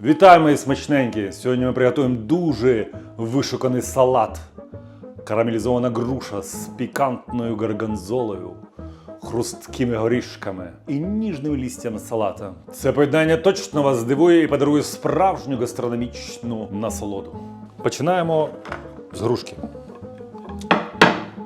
Вітаю, мої смачненькі! Сьогодні ми приготуємо дуже вишуканий салат. Карамелізована груша з пікантною гарганзолою, хрусткими горішками і ніжними лістями салата. Це поєднання точно вас здивує і подарує справжню гастрономічну насолоду. Починаємо з грушки.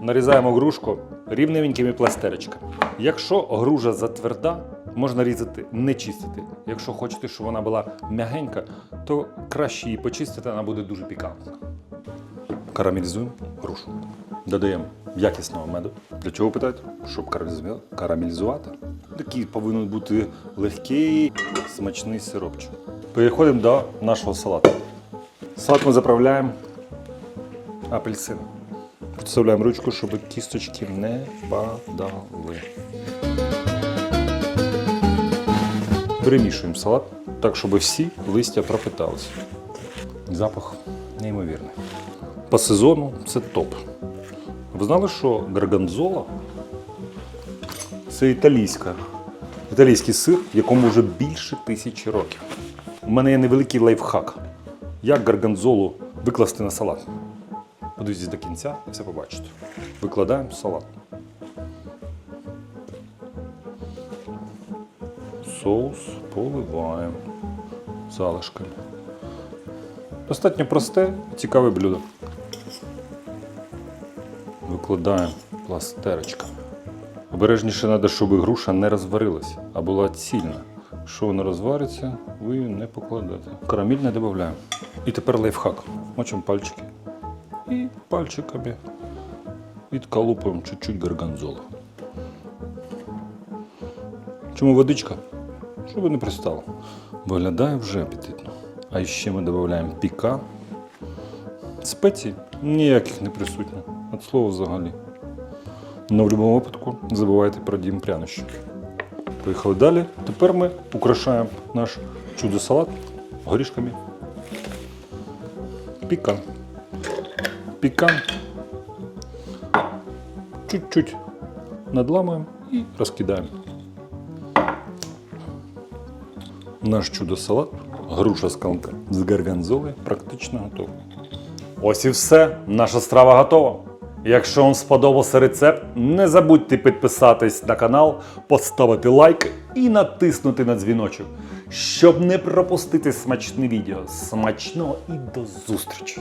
Нарізаємо грушку рівненькими пластерочками. Якщо гружа затверда, можна різати, не чистити. Якщо хочете, щоб вона була м'ягенька, то краще її почистити, вона буде дуже пікантна. Карамелізуємо грушу. Додаємо якісного меду. Для чого питаєте? Щоб карамелізувати. Такий повинен бути легкий, смачний сиропчик. Переходимо до нашого салату. Салат ми заправляємо апельсином. Підставляємо ручку, щоб кісточки не падали. Перемішуємо салат так, щоб всі листя пропиталися. Запах неймовірний. По сезону це топ. Ви знали, що гарганзола це італійська, італійський сир, якому вже більше тисячі років. У мене є невеликий лайфхак. Як гарганзолу викласти на салат? Подивіться до кінця і все побачите. Викладаємо салат. Соус поливаємо залишками. Достатньо просте, цікаве блюдо. Викладаємо пластерочками. Обережніше треба, щоб груша не розварилася, а була цільна. Якщо вона розвариться, ви її не покладете. Карамель не додаємо. І тепер лайфхак. Мочимо пальчики. І пальчиками відколупуємо чуть-чуть гарганзолу. Чому водичка? Щоб не пристало. Виглядає вже апетитно. А ще ми додаємо піка. Спецій ніяких не присутньо. От слова взагалі. Но в будь-якому випадку забувайте про дім прянощі. Поїхали далі. Тепер ми украшаємо наш чудо-салат горішками. Пікан. Пікан. Чуть-чуть надламуємо і розкидаємо. Наш чудо-салат, груша з калка з гарганзоли практично готова. Ось і все. Наша страва готова. Якщо вам сподобався рецепт, не забудьте підписатись на канал, поставити лайк і натиснути на дзвіночок, щоб не пропустити смачне відео. Смачного і до зустрічі!